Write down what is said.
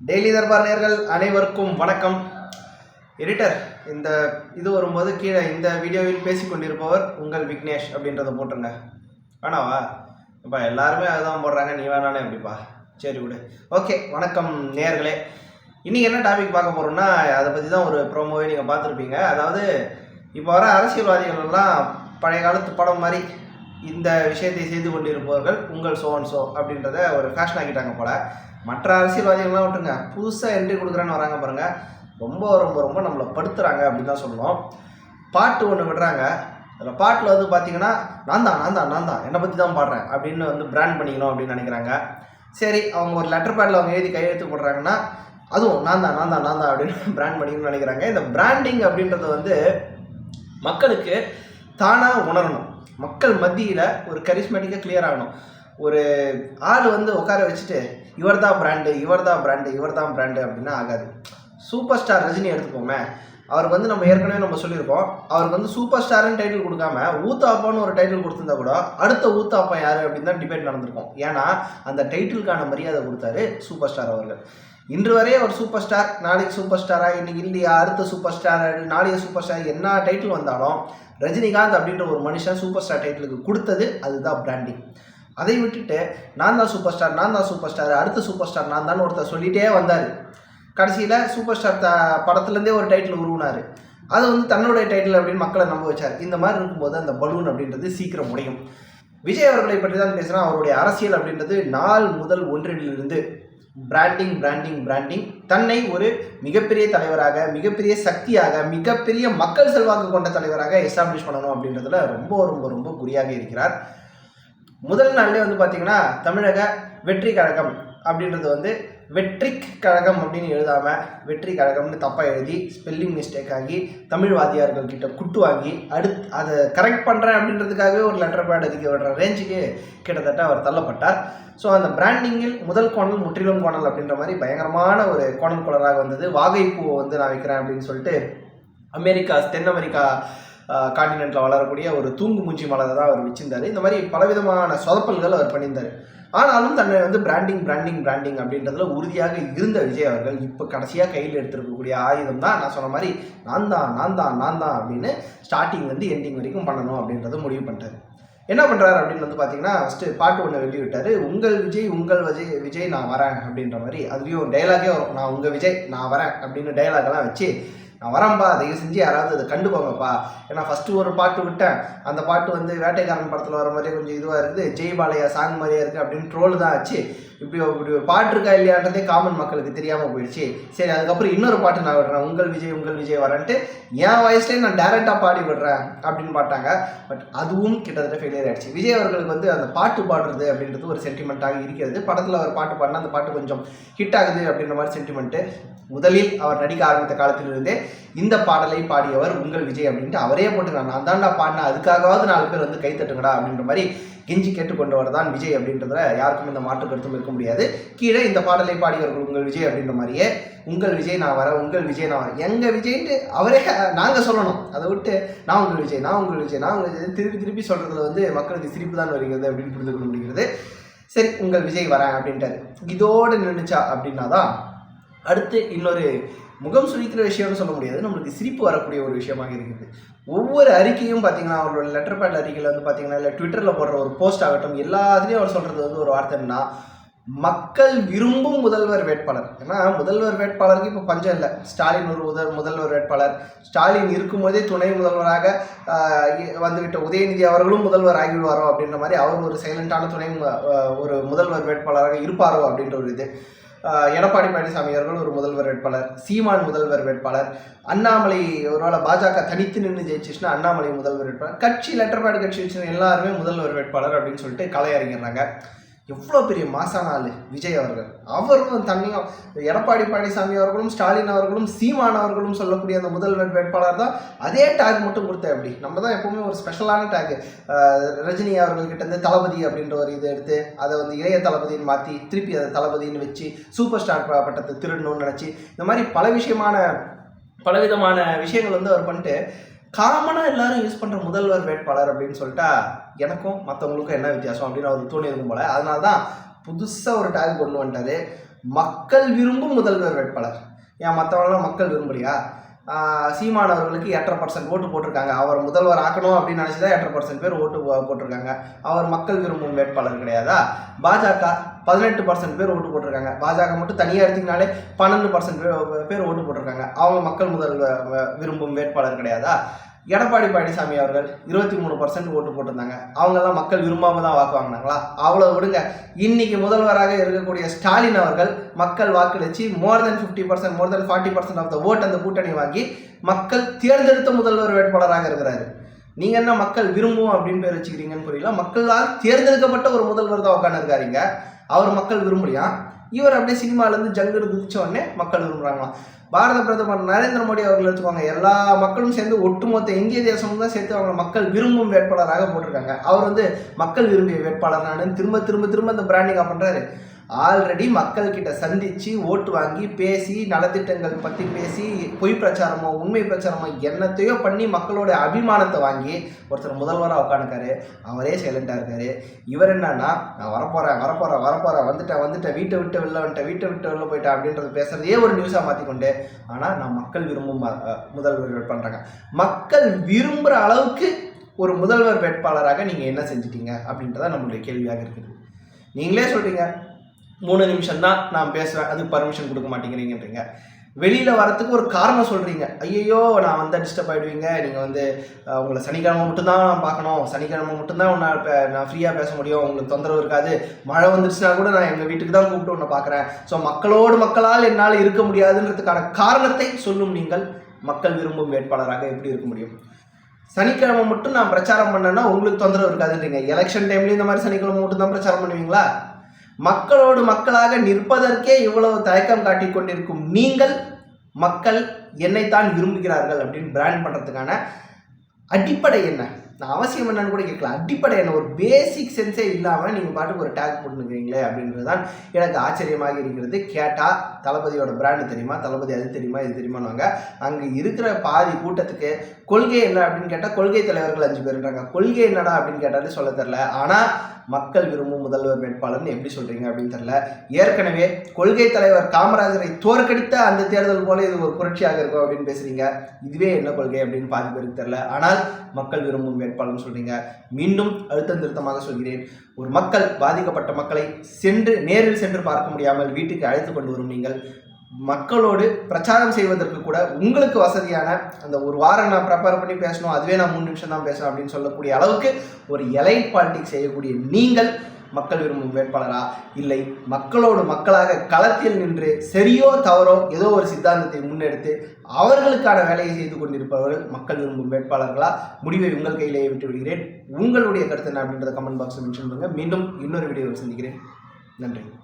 Daily Darbar நேர்கள் அனைவருக்கும் வணக்கம். எடிட்டர் இந்த இது வரும்போது கீழே இந்த வீடியோவில் பேசிக்கொண்டிருப்பவர் உங்கள் விக்னேஷ் அப்படின்றத போட்டுருங்க. வேணாவா? இப்போ எல்லாருமே அதுதான் போடுறாங்க நீ வேணானே அப்படிப்பா. சரி விடு. ஓகே வணக்கம் நேர்களே. இன்றைக்கி என்ன டாபிக் பார்க்க போகிறோம்னா அதை பற்றி தான் ஒரு ப்ரோமோவே நீங்கள் பார்த்துருப்பீங்க. அதாவது இப்போ வர அரசியல்வாதிகள்லாம் பழைய காலத்து படம் மாதிரி இந்த விஷயத்தை செய்து கொண்டிருப்பவர்கள் உங்கள் சோ அண்ட் சோ அப்படின்றத ஒரு ஃபேஷன் ஆக்கிட்டாங்க போல. மற்ற அரசியல்வாதிகள்லாம் விட்டுங்க புதுசாக என்ட்ரி கொடுக்குறேன்னு வராங்க பாருங்கள் ரொம்ப ரொம்ப ரொம்ப நம்மளை படுத்துகிறாங்க அப்படின்னு தான் சொல்லணும். பாட்டு ஒன்று விடுறாங்க. அதில் பாட்டில் வந்து பார்த்தீங்கன்னா நான் தான் நான் தான் நான் தான் என்னை பற்றி தான் பாடுறேன் அப்படின்னு வந்து பிராண்ட் பண்ணிக்கணும் அப்படின்னு நினைக்கிறாங்க. சரி அவங்க ஒரு லெட்டர் பேடில் அவங்க எழுதி கையெழுத்து போடுறாங்கன்னா அதுவும் நான் தான் நான் தான் நான் தான் அப்படின்னு பிராண்ட் பண்ணிக்கணும்னு நினைக்கிறாங்க. இந்த பிராண்டிங் அப்படின்றது வந்து மக்களுக்கு தானாக உணரணும். மக்கள் மத்தியில் ஒரு கரிஸ்மேட்டிக்காக கிளியர் ஆகணும். ஒரு ஆள் வந்து உட்கார வச்சுட்டு இவர் தான் பிராண்டு இவர் தான் பிராண்டு இவர் தான் பிராண்டு அப்படின்னா ஆகாது. சூப்பர் ஸ்டார் ரஜினி எடுத்துக்கோமே. அவருக்கு வந்து நம்ம ஏற்கனவே நம்ம சொல்லியிருக்கோம். அவருக்கு வந்து சூப்பர் ஸ்டார்னு டைட்டில் கொடுக்காம ஊத்தாப்பான்னு ஒரு டைட்டில் கொடுத்துருந்தா கூட அடுத்த ஊத்தாப்பா யார் அப்படின்னு தான் டிபேட் நடந்திருக்கும். ஏன்னா அந்த டைட்டிலுக்கான மரியாதை கொடுத்தாரு சூப்பர் ஸ்டார் அவர்கள். இன்று வரையே ஒரு சூப்பர் ஸ்டார் நாளைக்கு சூப்பர் ஸ்டாரா இன்னைக்கு இல்லையா அடுத்த சூப்பர் ஸ்டார் நாளைய சூப்பர் ஸ்டார் என்ன டைட்டில் வந்தாலும் ரஜினிகாந்த் அப்படின்ற ஒரு மனுஷன் சூப்பர் ஸ்டார் டைட்டிலுக்கு கொடுத்தது அதுதான் பிராண்டிங் அதை விட்டுட்டு நான் தான் சூப்பர் ஸ்டார் நான் தான் சூப்பர் ஸ்டார் அடுத்த சூப்பர் ஸ்டார் நான் தான் ஒருத்தர் சொல்லிகிட்டே வந்தார். கடைசியில் சூப்பர் ஸ்டார் த படத்துலேருந்தே ஒரு டைட்டில் உருவினார். அது வந்து தன்னுடைய டைட்டில் அப்படின்னு மக்களை நம்ப வச்சார். இந்த மாதிரி இருக்கும்போது அந்த பலூன் அப்படின்றது சீக்கிரம் முடியும் விஜய் அவர்களை பற்றி தான் பேசுகிறேன் அவருடைய அரசியல் அப்படின்றது நாள் முதல் ஒன்றிலிருந்து பிராண்டிங் பிராண்டிங் பிராண்டிங் தன்னை ஒரு மிகப்பெரிய தலைவராக மிகப்பெரிய சக்தியாக மிகப்பெரிய மக்கள் செல்வாக்கு கொண்ட தலைவராக எஸ்டாப்ளிஷ் பண்ணணும் அப்படின்றதுல ரொம்ப ரொம்ப ரொம்ப குறியாக இருக்கிறார். முதல் நாள்லேயே வந்து பார்த்தீங்கன்னா தமிழக வெற்றி கழகம் அப்படின்றது வந்து வெற்றிக் கழகம் அப்படின்னு எழுதாமல் வெற்றி கழகம்னு தப்பாக எழுதி ஸ்பெல்லிங் மிஸ்டேக் ஆகி தமிழ் வாத்தியார்கள் கிட்ட குட்டு வாங்கி அடுத் அதை கரெக்ட் பண்ணுறேன் அப்படின்றதுக்காகவே ஒரு லெட்டர் பேட் அதிக விடுற ரேஞ்சுக்கு கிட்டத்தட்ட அவர் தள்ளப்பட்டார். ஸோ அந்த பிராண்டிங்கில் முதல் கோணல் முற்றிலும் கோணல் அப்படின்ற மாதிரி பயங்கரமான ஒரு கோணல் கோளராக வந்தது. வாகைப்பூவை வந்து நான் வைக்கிறேன் அப்படின்னு சொல்லிட்டு அமெரிக்கா தென் அமெரிக்கா காண்டினென்ட்டில் வளரக்கூடிய ஒரு தூங்கு மூஞ்சி மலரை தான் அவர் வச்சிருந்தார். இந்த மாதிரி பலவிதமான சொதப்பல்கள் அவர் பண்ணியிருந்தார். ஆனாலும் தன்னை வந்து பிராண்டிங் பிராண்டிங் பிராண்டிங் அப்படின்றதுல உறுதியாக இருந்த விஜய் அவர்கள் இப்போ கடைசியாக கையில் எடுத்திருக்கக்கூடிய ஆயுதம் தான். நான் சொன்ன மாதிரி நான் தான் நான் தான் நான் தான் அப்படின்னு ஸ்டார்டிங்லேருந்து எண்டிங் வரைக்கும் பண்ணணும் அப்படின்றத முடிவு பண்ணிட்டார். என்ன பண்ணுறாரு அப்படின்னு வந்து பார்த்தீங்கன்னா ஃபஸ்ட்டு பாட்டு ஒன்று வெளியிட்டார். உங்கள் விஜய் உங்கள் விஜய் விஜய் நான் வரேன் அப்படின்ற மாதிரி அதுலேயும் டைலாகே வரும். நான் உங்கள் விஜய் நான் வரேன் அப்படின்னு டைலாகெல்லாம் வச்சு நான் வரேன்ப்பா தயவு செஞ்சு யாராவது அதை கண்டுக்கோங்கப்பா. ஏன்னா ஃபஸ்ட்டு ஒரு பாட்டு விட்டேன். அந்த பாட்டு வந்து வேட்டைக்காரன் படத்தில் வர மாதிரியே கொஞ்சம் இதுவாக இருக்குது ஜெய் பாலையா சாங் மாதிரியா இருக்குது அப்படின்னு ட்ரோல் தான் ஆச்சு. இப்படி இப்படி ஒரு பாட்டு இருக்கா இல்லையான்றதே காமன் மக்களுக்கு தெரியாமல் போயிடுச்சு. சரி அதுக்கப்புறம் இன்னொரு பாட்டு நான் விடுறேன். உங்கள் விஜய் உங்கள் விஜய் வரேன்ட்டு என் வயசுலேயே நான் டேரெக்டாக பாடி விடுறேன் அப்படின்னு பாட்டாங்க. பட் அதுவும் கிட்டத்தட்ட ஃபெயிலியர் ஆயிடுச்சு. விஜய் அவர்களுக்கு வந்து அந்த பாட்டு பாடுறது அப்படின்றது ஒரு சென்டிமெண்ட்டாக இருக்கிறது. படத்தில் அவர் பாட்டு பாடினா அந்த பாட்டு கொஞ்சம் ஹிட் ஆகுது அப்படின்ற மாதிரி சென்டிமெண்ட்டு முதலில் அவர் நடிக்க ஆரம்பித்த காலத்திலிருந்தே இந்த பாடலை பாடியவர் உங்கள் விஜய் அப்படின்ட்டு அவரே போட்டுக்கிறான் நான் தான்டா பாடினேன் அதுக்காகவாவது நாலு பேர் வந்து கைத்தட்டுங்கடா அப்படின்ற மாதிரி கெஞ்சி கேட்டுக்கொண்டவர் தான் விஜய் அப்படின்றதுல யாருக்கும் இந்த மாற்று கருத்தும் இருக்க முடியாது. கீழே இந்த பாடலை பாடியவர்கள் உங்கள் விஜய் அப்படின்ற மாதிரியே உங்கள் விஜய் நான் வரேன் உங்கள் விஜய் நான் வரேன். எங்கள் விஜய்ன்ட்டு அவரே நாங்கள் சொல்லணும். அதை விட்டு நான் உங்கள் விஜய் நான் உங்கள் விஜய் நான் உங்கள் விஜய் திருப்பி திருப்பி சொல்கிறதுல வந்து மக்களுக்கு சிரிப்பு தான் வருகிறது அப்படின்னு புரிந்து கொள்ள முடிகிறது. சரி உங்கள் விஜய் வரேன் அப்படின்ட்டாரு. இதோடு நின்றுச்சா அப்படின்னா தான் அடுத்து இன்னொரு முகம் சுழிக்கிற விஷயம்னு சொல்ல முடியாது. நம்மளுக்கு சிரிப்பு வரக்கூடிய ஒரு விஷயமாக இருக்குது. ஒவ்வொரு அறிக்கையும் பார்த்தீங்கன்னா அவரோட லெட்டர் பேட் அறிக்கையில் வந்து பார்த்தீங்கன்னா இல்லை ட்விட்டரில் போடுற ஒரு போஸ்ட் ஆகட்டும் எல்லாத்துலேயும் அவர் சொல்கிறது வந்து ஒரு வார்த்தை என்னன்னா மக்கள் விரும்பும் முதல்வர் வேட்பாளர். ஏன்னா முதல்வர் வேட்பாளருக்கு இப்போ பஞ்சம் இல்லை. ஸ்டாலின் ஒரு முதல் முதல்வர் வேட்பாளர். ஸ்டாலின் இருக்கும்போதே துணை முதல்வராக வந்துவிட்ட உதயநிதி அவர்களும் முதல்வர் ஆகிவிடுவாரோ அப்படின்ற மாதிரி அவர் ஒரு சைலண்டான துணை ஒரு முதல்வர் வேட்பாளராக இருப்பாரோ அப்படின்ற ஒரு இது. எடப்பாடி பழனிசாமி அவர்கள் ஒரு முதல்வர் வேட்பாளர் சீமான் முதல்வர் வேட்பாளர் அண்ணாமலை ஒருவேளை பாஜக தனித்து நின்று ஜெயிச்சிச்சுன்னா அண்ணாமலை முதல்வர் வேட்பாளர் கட்சி லெட்டர் பேட் கட்சி வச்சு எல்லாருமே முதல்வர் வேட்பாளர் அப்படின்னு சொல்லிட்டு களை எவ்வளோ பெரிய மாசான ஆள் விஜய் அவர்கள். அவரும் தன்னையும் எடப்பாடி பழனிசாமி அவர்களும் ஸ்டாலின் அவர்களும் சீமான் அவர்களும் சொல்லக்கூடிய அந்த முதல்வர் வேட்பாளர் தான். அதே டேக் மட்டும் கொடுத்தேன் அப்படி நம்ம தான் எப்பவுமே ஒரு ஸ்பெஷலான டேக் ரஜினி அவர்கள்கிட்ட இருந்து தளபதி அப்படின்ற ஒரு இதை எடுத்து அதை வந்து இளைய தளபதின்னு மாற்றி திருப்பி அதை தளபதின்னு வச்சு சூப்பர் ஸ்டார் பட்டத்தை திருடணும்னு நினச்சி இந்த மாதிரி பல விஷயமான பலவிதமான விஷயங்கள் வந்து அவர் பண்ணிட்டு காமனாக எல்லாரும் யூஸ் பண்ணுற முதல்வர் வேட்பாளர் அப்படின்னு சொல்லிட்டா எனக்கும் மற்றவங்களுக்கும் என்ன வித்தியாசம் அப்படின்னு அவர் தோணி இருக்கும் போல. அதனால தான் புதுசாக ஒரு டேக் கொண்டு வந்துட்டாரு. மக்கள் விரும்பும் முதல்வர் வேட்பாளர். ஏன் மற்றவங்களாம் மக்கள் விரும்பலையா? ஆஹ் சீமான் அவர்களுக்கு எட்டரை பர்சன்ட் ஓட்டு போட்டிருக்காங்க. அவர் முதல்வர் ஆக்கணும் அப்படின்னு நினச்சி தான் எட்டரை பர்சன்ட் பேர் ஓட்டு போட்டிருக்காங்க. அவர் மக்கள் விரும்பும் வேட்பாளர் கிடையாதா? பாஜக பதினெட்டு பர்சன்ட் பேர் ஓட்டு போட்டிருக்காங்க. பாஜக மட்டும் தனியாக எடுத்திங்கனாலே பன்னெண்டு பர்சன்ட் பேர் பேர் ஓட்டு போட்டிருக்காங்க. அவங்க மக்கள் முதல் விரும்பும் வேட்பாளர் கிடையாதா? எடப்பாடி பழனிசாமி அவர்கள் இருபத்தி மூணு பர்சன்ட் ஓட்டு போட்டிருந்தாங்க. அவங்கெல்லாம் மக்கள் விரும்பாம தான் வாக்கு வாங்கினாங்களா? அவ்வளோ விடுங்க. இன்னைக்கு முதல்வராக இருக்கக்கூடிய ஸ்டாலின் அவர்கள் மக்கள் வாக்களிச்சு more than fifty percent more than forty percent of the vote அந்த கூட்டணி வாங்கி மக்கள் தேர்ந்தெடுத்த முதல்வர் வேட்பாளராக இருக்கிறாரு. நீங்க என்ன மக்கள் விரும்பும் அப்படின்னு பேர் வச்சுக்கிறீங்கன்னு புரியல. மக்களால் தேர்ந்தெடுக்கப்பட்ட ஒரு முதல்வர் தான் உட்காந்துருக்காருங்க அவர் மக்கள் விரும்பலையா? இவர் அப்படியே சினிமாலேருந்து ஜங்குன்னு குதிச்ச உடனே மக்கள் விரும்புகிறாங்களாம் பாரத பிரதமர் நரேந்திர மோடி அவர்கள் எடுத்துக்கோங்க எல்லா மக்களும் சேர்ந்து ஒட்டுமொத்த இந்திய தேசமும் தான் சேர்த்து அவங்க மக்கள் விரும்பும் வேட்பாளராக போட்டிருக்காங்க. அவர் வந்து மக்கள் விரும்பிய வேட்பாளர் நான் திரும்ப திரும்ப திரும்ப அந்த பிராண்டிங்காக பண்ணுறாரு ஆல்ரெடி மக்கள்கிட்ட சந்தித்து ஓட்டு வாங்கி பேசி நலத்திட்டங்கள் பற்றி பேசி பொய் பிரச்சாரமோ உண்மை பிரச்சாரமோ என்னத்தையோ பண்ணி மக்களோட அபிமானத்தை வாங்கி ஒருத்தர் முதல்வராக உட்காந்துக்காரு அவரே சைலண்டாக இருக்காரு. இவர் என்னன்னா நான் வரப்போகிறேன் வரப்போகிறேன் வரப்போகிறேன் வந்துட்டேன் வந்துட்டேன் வீட்டை விட்டு வெளில வந்துட்டேன் வீட்டை விட்டு வெளில போயிட்டேன் அப்படின்றது பேசுகிறதே ஒரு நியூஸாக மாற்றிக்கொண்டு ஆனால் நான் மக்கள் விரும்பும் முதல்வர் பண்ணுறாங்க மக்கள் விரும்புகிற அளவுக்கு ஒரு முதல்வர் வேட்பாளராக நீங்கள் என்ன செஞ்சிட்டீங்க அப்படின்றத நம்மளுடைய கேள்வியாக இருக்குது. நீங்களே சொல்கிறீங்க மூணு நிமிஷம் தான் நான் பேசுவேன் அதுக்கு பர்மிஷன் கொடுக்க மாட்டேங்கிறீங்கன்றீங்க. வெளியில் வரத்துக்கு ஒரு காரணம் சொல்கிறீங்க ஐயையோ நான் வந்தால் டிஸ்டர்ப் ஆகிடுவீங்க நீங்கள் வந்து உங்களை சனிக்கிழமை மட்டும்தான் நான் பார்க்கணும். சனிக்கிழமை மட்டும்தான் உன்னை நான் ஃப்ரீயாக பேச முடியும். உங்களுக்கு தொந்தரவு இருக்காது. மழை வந்துருச்சுன்னா கூட நான் எங்கள் வீட்டுக்கு தான் கூப்பிட்டு உன்னை பார்க்குறேன். ஸோ மக்களோடு மக்களால் என்னால் இருக்க முடியாதுன்றதுக்கான காரணத்தை சொல்லும் நீங்கள் மக்கள் விரும்பும் வேட்பாளராக எப்படி இருக்க முடியும்? சனிக்கிழமை மட்டும் நான் பிரச்சாரம் பண்ணேன்னா உங்களுக்கு தொந்தரவு இருக்காதுன்றீங்க. எலெக்ஷன் டைம்லேயும் இந்த மாதிரி சனிக்கிழமை மட்டும் தான் பிரச்சாரம் பண்ணுவீங்களா? மக்களோடு மக்களாக நிற்பதற்கே இவ்வளவு தயக்கம் காட்டிக் கொண்டிருக்கும் நீங்கள் மக்கள் என்னைத்தான் விரும்புகிறார்கள் அப்படின்னு பிராண்ட் பண்ணுறதுக்கான அடிப்படை என்ன? நான் அவசியம் என்னன்னு கூட கேட்கலாம் அடிப்படை என்ன? ஒரு பேசிக் சென்ஸே இல்லாமல் நீங்கள் பாட்டுக்கு ஒரு டேக் போட்டுருக்கீங்களே அப்படின்றது தான் எனக்கு ஆச்சரியமாக இருக்கிறது. கேட்டால் தளபதியோட பிராண்டு தெரியுமா? தளபதி அது தெரியுமா? இது தெரியுமான்னு அங்கே இருக்கிற பாதி கூட்டத்துக்கு கொள்கை என்ன அப்படின்னு கேட்டால் கொள்கை தலைவர்கள் அஞ்சு பேருன்றாங்க கொள்கை என்னடா அப்படின்னு கேட்டாலே சொல்ல தெரில ஆனால் மக்கள் விரும்பும் முதல்வர் வேட்பாளர்னு எப்படி சொல்கிறீங்க அப்படின்னு தெரில ஏற்கனவே கொள்கை தலைவர் காமராஜரை தோற்கடித்த அந்த தேர்தல் போல இது ஒரு புரட்சியாக இருக்கும் அப்படின்னு பேசுறீங்க. இதுவே என்ன கொள்கை அப்படின்னு பாதி பேருக்கு தெரில ஆனால் மக்கள் விரும்பும் வேட்பாளர்னு சொல்றீங்க. மீண்டும் அழுத்தம் திருத்தமாக சொல்கிறேன். ஒரு மக்கள் பாதிக்கப்பட்ட மக்களை சென்று நேரில் சென்று பார்க்க முடியாமல் வீட்டுக்கு அழைத்து கொண்டு வரும் நீங்கள். மக்களோடு பிரச்சாரம் செய்வதற்கு கூட உங்களுக்கு வசதியான அந்த ஒரு வாரம் நான் ப்ரிப்பேர் பண்ணி பேசணும் அதுவே நான் மூணு நிமிஷம் தான் பேசணும் அப்படின்னு சொல்லக்கூடிய அளவுக்கு ஒரு எலைட் பாலிடிக்ஸ் செய்யக்கூடிய நீங்கள் மக்கள் விரும்பும் வேட்பாளரா? இல்லை. மக்களோடு மக்களாக களத்தில் நின்று சரியோ தவறோ ஏதோ ஒரு சித்தாந்தத்தை முன்னெடுத்து அவர்களுக்கான வேலையை செய்து கொண்டிருப்பவர்கள் மக்கள் விரும்பும் வேட்பாளர்களா? முடிவை உங்கள் கையிலேயே விட்டு விடுகிறேன். உங்களுடைய கருத்து என்ன அப்படின்றத கமெண்ட் பாக்ஸில் மென்ஷன் பண்ணுங்கள் மீண்டும் இன்னொரு வீடியோவில் சந்திக்கிறேன். நன்றி.